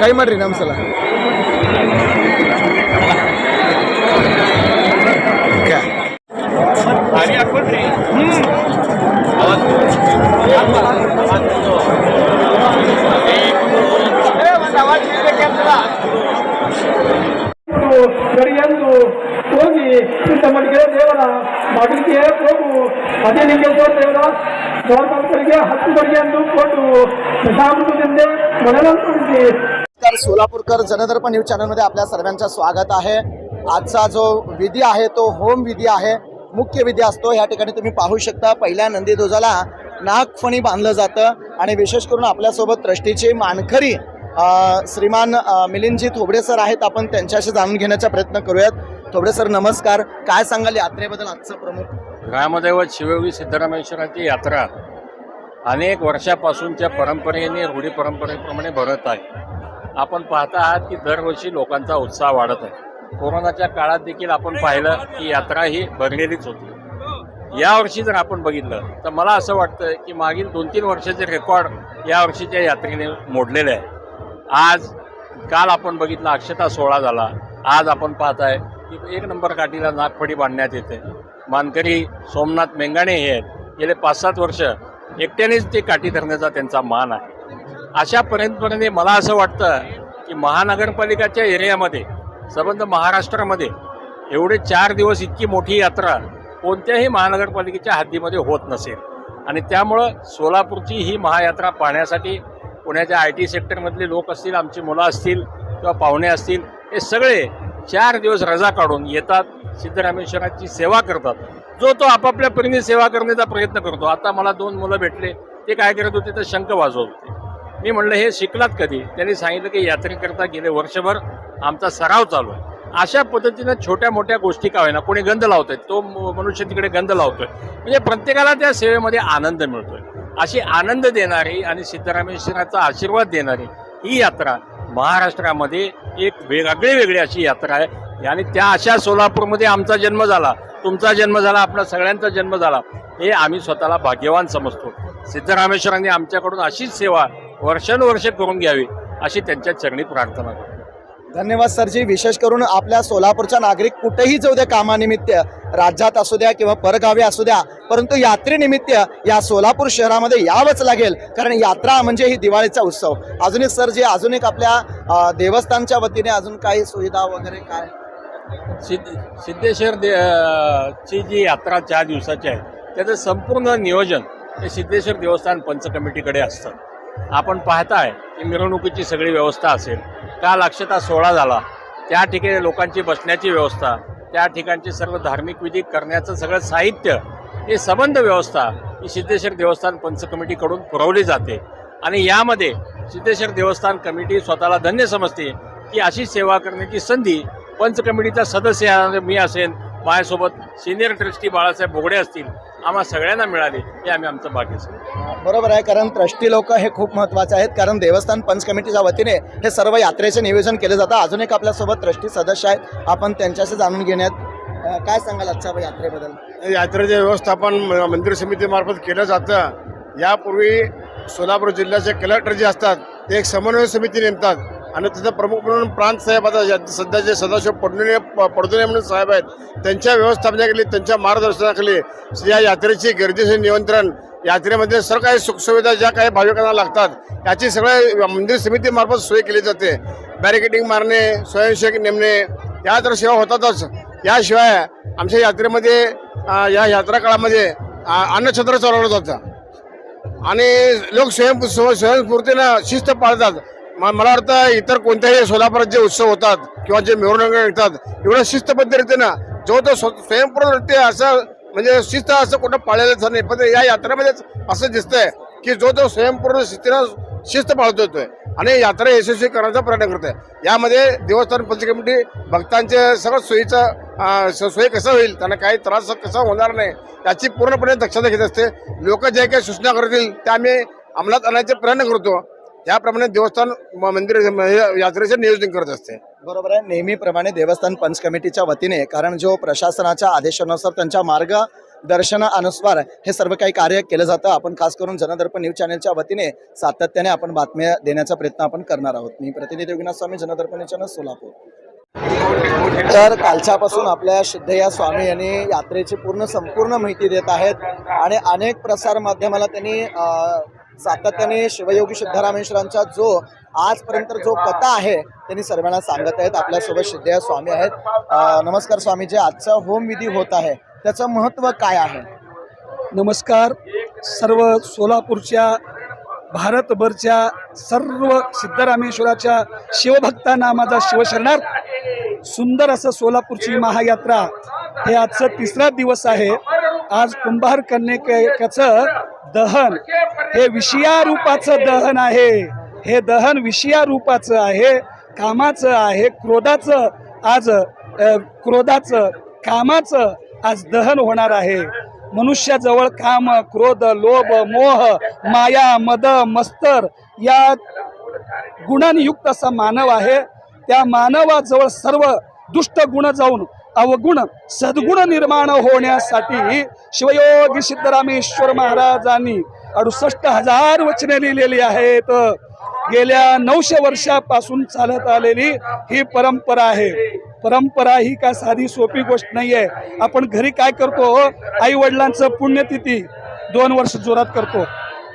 ಕೈ ಮಾಡ್ರಿ ನಮ್ಮ ಸಲ ಸರಿಯೆಂದು ಹೋಗಿ ತಮ್ಮನಿಗೆ ದೇವರ ಮಗನಿಗೆ ಹೋಗು ಅದೇ ನಿಮಗೆ ದೇವರ ಗೌರ್ಮೆಂಟ್ಗಳಿಗೆ ಹತ್ತು ಬಗೆಯನ್ನು ಕೊಟ್ಟು ಪ್ರಶಾಂತದಿಂದ ಮನರಂಜನೆ नमस्कार. सोलापूरकर जनदर्पण न्यूज चॅनलमध्ये आपल्या सर्वांचं स्वागत आहे. आजचा जो विधी आहे तो होम विधी आहे. मुख्य विधी असतो. या ठिकाणी तुम्ही पाहू शकता पहिल्या नंदीध्वजाला नागफणी बांधलं जातं. आणि विशेष करून आपल्यासोबत ट्रस्टीचे मानकरी श्रीमान मिलिंदजी थोबडे सर आहेत. आपण त्यांच्याशी जाणून घेण्याचा प्रयत्न करूयात. थोबडे सर नमस्कार. काय सांगाल यात्रेबद्दल आजचं प्रमुख? रामदैवत शिवयोगी सिद्धरामेश्वराची यात्रा अनेक वर्षापासूनच्या परंपरेने रूढी परंपरेप्रमाणे भरत आहे. आपण पाहता आहात की दरवर्षी लोकांचा उत्साह वाढत आहे. कोरोनाच्या काळात देखील आपण पाहिलं की यात्रा ही भरलेलीच होती. यावर्षी जर आपण बघितलं तर मला असं वाटतं की मागील दोन तीन वर्षाचे रेकॉर्ड या वर्षीच्या यात्रेने मोडलेले आहे. आज काल आपण बघितलं अक्षता सोहळा झाला. आज आपण पाहत आहे की एक नंबर काठीला नागफडी बांधण्यात येते. मानकरी सोमनाथ मेंगाणे हे आहेत. गेले पाच सात वर्ष एकट्यानेच ते काठी धरण्याचा त्यांचा मान आहे. अशा पर्यंतपर्यंत मला असं वाटतं की महानगरपालिकाच्या एरियामध्ये संबंध महाराष्ट्रामध्ये एवढे चार दिवस इतकी मोठी यात्रा कोणत्याही महानगरपालिकेच्या हद्दीमध्ये होत नसेल. आणि त्यामुळं सोलापूरची ही महायात्रा पाहण्यासाठी पुण्याच्या आय टी सेक्टरमधले लोक असतील आमची मुलं असतील किंवा पाहुणे असतील हे सगळे चार दिवस रजा काढून येतात सिद्धरामेश्वराची सेवा करतात. जो तो आपापल्या परीने सेवा करण्याचा प्रयत्न करतो. आता मला दोन मुलं भेटले ते काय करत होते? तर शंख वाजवत होते. मी म्हणलं हे शिकलात कधी? त्यांनी सांगितलं की यात्रेकरता गेले वर्षभर आमचा सराव चालू आहे. अशा पद्धतीनं छोट्या मोठ्या गोष्टी का होईना कोणी गंध लावत आहेत तो म- मनुष्य तिकडे गंध लावतोय. म्हणजे प्रत्येकाला त्या सेवेमध्ये आनंद मिळतोय. अशी आनंद देणारी आणि सिद्धरामेश्वराचा आशीर्वाद देणारी ही यात्रा महाराष्ट्रामध्ये एक वेगळी वेगळी अशी यात्रा आहे. आणि त्या अशा सोलापूरमध्ये आमचा जन्म झाला तुमचा जन्म झाला आपला सगळ्यांचा जन्म झाला हे आम्ही स्वतःला भाग्यवान समजतो. सिद्धरामेश्वरांनी आमच्याकडून अशीच सेवा वर्षानुवर्ष करून घ्यावी अशी त्यांच्या चरणी प्रार्थना करतो. धन्यवाद सरजी. विशेष करून आपल्या सोलापूरच्या नागरिक कुठेही जाऊ द्या कामानिमित्त. राज्यात असू द्या किंवा परगावी असू द्या परंतु यात्रेनिमित्त या सोलापूर शहरामध्ये यावंच लागेल कारण यात्रा म्हणजे ही दिवाळीचा उत्सव. अजून एक सर जे अजून एक आपल्या देवस्थानच्या वतीने अजून काही सुविधा वगैरे काय? सिद्ध सिद्धेश्वर दे ची जी यात्रा चार दिवसाची आहे त्याचं संपूर्ण नियोजन हे सिद्धेश्वर देवस्थान पंच कमिटीकडे असतं. आपण पाहताय की मिरवणुकीची सगळी व्यवस्था असेल. काल अक्षता सोहळा झाला? त्या ठिकाणी लोकांची बसण्याची व्यवस्था त्या ठिकाणचे सर्व धार्मिक विधी करण्याचं सगळं साहित्य हे संबंध व्यवस्था ही सिद्धेश्वर देवस्थान पंच कमिटीकडून पुरवली जाते. आणि यामध्ये सिद्धेश्वर देवस्थान कमिटी स्वतःला धन्य समजते की अशी सेवा करण्याची संधी पंच कमिटीचा सदस्य मी असेन माझ्यासोबत सिनियर ट्रस्टी बाळासाहेब बोगडे असतील आम्हा सगळ्यांना मिळाले हे आम्ही आमचं भाग्य बरोबर आहे कारण ट्रस्टी लोक हे खूप महत्त्वाचे आहेत कारण देवस्थान पंच कमिटीच्या वतीने हे सर्व यात्रेचे नियोजन केले जातं. अजून एक आपल्यासोबत ट्रस्टी सदस्य आहेत आपण त्यांच्याशी जाणून घेण्यात अ, काय सांगाल आजच्या यात्रेबद्दल? यात्रेचे व्यवस्थापन म- मंदिर समितीमार्फत केलं जातं. यापूर्वी सोलापूर जिल्ह्याचे कलेक्टर जे असतात ते एक समन्वय समिती नेमतात. आणि तिथं प्रमुख म्हणून प्रांत साहेब आता या- सध्याचे सदाशिव पडणे पडदुने म्हणून साहेब आहेत त्यांच्या व्यवस्थापनाखाली त्यांच्या मार्गदर्शनाखाली या यात्रेची गर्दीचे नियंत्रण यात्रेमध्ये सर्व काही सुखसुविधा ज्या काही भाविकांना लागतात याची सगळ्या मंदिर समितीमार्फत सोय केली जाते. बॅरिकेडिंग मारणे स्वयंसेवक नेमणे या तर सेवा होतातच. याशिवाय आमच्या यात्रेमध्ये या यात्रा काळामध्ये अन्नछत्र चालवलं जातं. आणि लोक स्वयं स्वयंस्फूर्तीनं शिस्त पाळतात. मला वाटतं इतर कोणत्याही सोलापुरात जे उत्सव होतात किंवा जे मिरवणूक निघतात एवढं शिस्तबद्ध रीतीनं जो तो स्व- स्वयंपूर्ण असं म्हणजे शिस्त असं कुठं पाळलेलं नाही पण या यात्रेमध्ये असं दिसतंय की जो तो स्वयंपूर्ण शिस्तीनं शिस्त पाळतो येतोय आणि यात्रा यशस्वी करण्याचा प्रयत्न करतोय. यामध्ये देवस्थान पंच कमिटी भक्तांचे सगळं सोयीचं सोयी स- सोय कसं होईल त्यांना काही त्रास कसा होणार नाही याची पूर्णपणे दक्षता घेत असते. लोक जे काही सूचना करतील त्या आम्ही अंमलात आणायचे प्रयत्न करतो. त्याप्रमाणे देवस्थान म- मंदिर यात्रेचे नियोजन करत असते. बरोबर आहे. नेहमीप्रमाणे देवस्थान पंच कमिटीच्या वतीने कारण जो प्रशासनाच्या आदेशानुसार त्यांच्या मार्ग दर्शन अनुस्वार हे सर्व काही कार्य केलं जातं. आपण खास करून जनदर्पण न्यूज चॅनलच्या वतीने सातत्याने आपण बातम्या देण्याचा प्रयत्न आपण करणार आहोत. मी प्रतिनिधी रघुनाथ स्वामी जनदर्पण न्यूज चॅनल सोलापूर. तर कालच्यापासून आपल्या सिद्धया स्वामी यांनी यात्रेची पूर्ण संपूर्ण माहिती देत आहेत आणि अनेक प्रसार माध्यमाला त्यांनी सातत्याने शिवयोगी सिद्धरामेश्वरांचा जो आजपर्यंत जो कथा आहे त्यांनी सर्वांना सांगत आहेत. आपल्यासोबत सिद्धया स्वामी आहेत. नमस्कार स्वामी जे आजचा होमविधी होत आहे. त्याचं महत्त्व काय आहे? नमस्कार. सर्व सोलापूरच्या भारतभरच्या सर्व सिद्धरामेश्वराच्या शिवभक्तांना माझा शिवशरणार सुंदर असं सोलापूरची महायात्रा. हे आजचं तिसरा दिवस आहे. आज कुंभार कन्यकेचं दहन. हे विषया रूपाचं दहन आहे. हे दहन विषया रूपाचं आहे. कामाचं आहे. क्रोधाचं आज क्रोधाचं कामाचं आज दहन होणार आहे. मनुष्याजवळ काम क्रोध लोभ मोह माया मद मस्तर या गुणांयुक्त असा मानव आहे. त्या मानवाजवळ सर्व दुष्ट गुण जाऊन अवगुण सद्गुण निर्माण होण्यासाठी शिवयोगी सिद्धरामेश्वर महाराजांनी अडुसष्ट हजार वचने लिहिलेली आहेत. गेल्या नऊशे वर्षापासून चालत आलेली ही परंपरा आहे. परंपरा ही काय साधी सोपी गोष्ट नाही आहे आपण घरी काय करतो? आई वडिलांचं पुण्यतिथी दोन वर्ष जोरात करतो.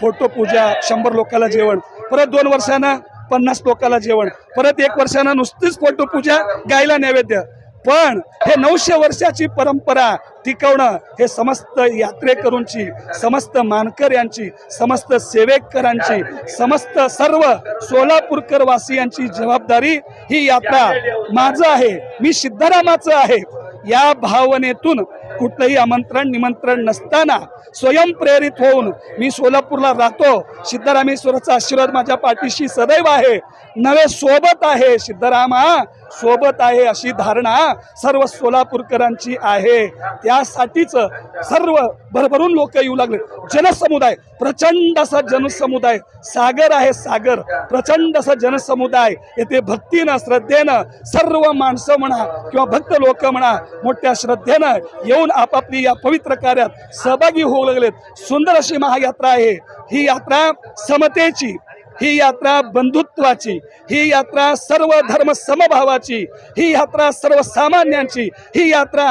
फोटो पूजा शंभर लोकाला जेवण परत दोन वर्षानं पन्नास लोकाला जेवण परत एक वर्षानं नुसतीच फोटो पूजा गायला नैवेद्य. पण हे नऊशे वर्षाची परंपरा टिकवणं हे समस्त यात्रेकरूंची समस्त मानकर यांची समस्त सेवेकरांची समस्त सर्व सोलापूरकर वासियांची जबाबदारी ही यात्रा माझं आहे मी सिद्धरामाचं आहे. या भावनेतून कुठलंही आमंत्रण निमंत्रण नसताना स्वयंप्रेरित होऊन मी सोलापूरला राहतो. सिद्धरामेश्वराचा आशीर्वाद माझ्या पाठीशी सदैव आहे. नवे सोबत आहे सिद्धरामा. सोबत आहे अशी धारणा सर्व सोलापूरकरांची आहे. त्यासाठीच सर्व भरभरून लोक येऊ लागले. जनसमुदाय प्रचंड असा जनसमुदाय सागर आहे सागर प्रचंड असा जनसमुदाय. येथे भक्तीनं श्रद्धेनं सर्व माणसं म्हणा किंवा भक्त लोक म्हणा मोठ्या श्रद्धेनं येऊन आपापली या पवित्र कार्यात सहभागी होऊ लागलेत. सुंदर अशी महायात्रा आहे. ही यात्रा समतेची ही यात्रा बंधुत्वाची ही यात्रा सर्व धर्म समभावाची ही यात्रा सर्वसामान्यांची ही यात्रा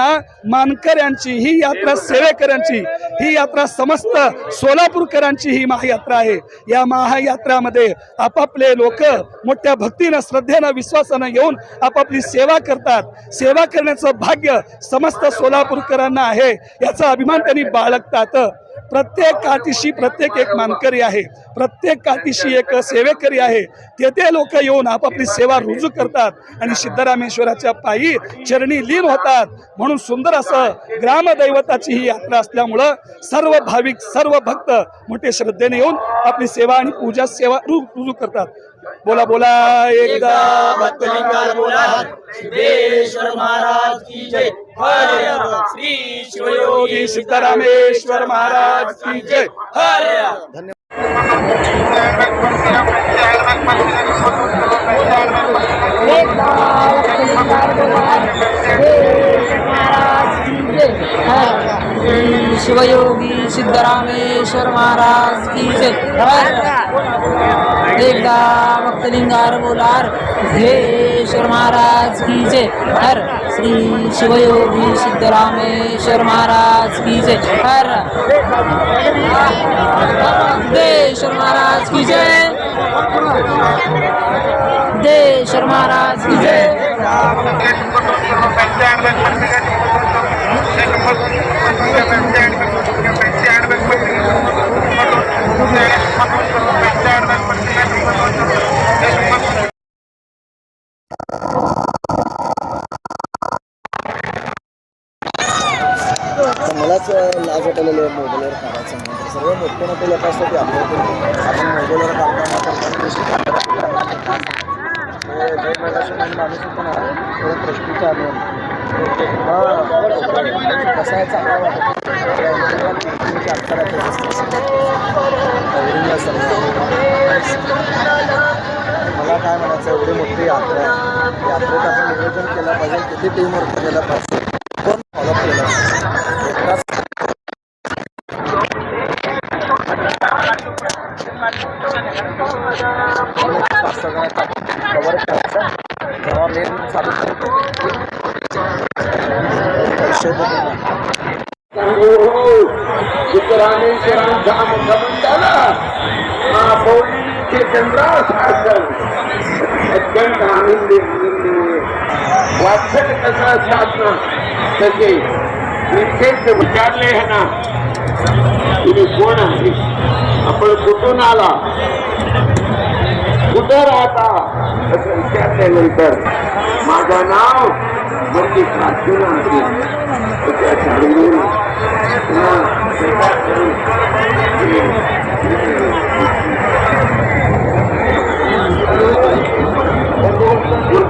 मानकऱ्यांची ही यात्रा सेवेकऱ्यांची ही यात्रा समस्त सोलापूरकरांची ही महायात्रा आहे. या महायात्रामध्ये आपापले लोक मोठ्या भक्तीनं श्रद्धेनं विश्वासानं येऊन आपापली सेवा करतात. सेवा करण्याचं भाग्य समस्त सोलापूरकरांना आहे. याचा अभिमान त्यांनी बाळगतात. प्रत्येक काठीशी प्रत्येक एक मानकरी आहे प्रत्येक काठीशी एक सेवेकरी आहे. तेथे लोक येऊन आपापली सेवा रुजू करतात आणि सिद्धरामेश्वराच्या पायी चरणी लीन होतात. म्हणून सुंदर असं ग्रामदैवताची ही यात्रा असल्यामुळं सर्व भाविक सर्व भक्त मोठे श्रद्धेने येऊन आपली सेवा आणि पूजा सेवा रुजू करतात. बोला बोला एकदा भक्तलिंगाला बोला. सिद्धेश्वर महाराज की जय. श्री शिवयोगी सिद्धरामेश्वर महाराज की जय. हर शिवयोगी सिद्धरामेश्वर महाराज की जय. हर एकदा भक्तलिंगार बोलार सिद्धेश्वर महाराज की जय। हर श्री शिवयोगी सिद्धरामेश्वर महाराज की जय। हर सिद्धेश्वर महाराज की जय। सिद्धेश्वर महाराज की जय। मला काय म्हणायचं एवढी मोठी यात्रा यात्रेत आपण नियोजन केलं पाहिजे किती टीम वर्क केलं पाहिजे कोण फॉलो केलं एकटाच पाच सगळ्यांना कवर करायचं ऑनलाईन अत्यंत आनंदी आनंदीमुळे वाचन कसा साधना तसे निश्चित विचारले हे ना. तुम्ही कोण आहे? आपण कुठून आला? कुठं राहता असं विचारल्यानंतर माझं नाव म्हणजे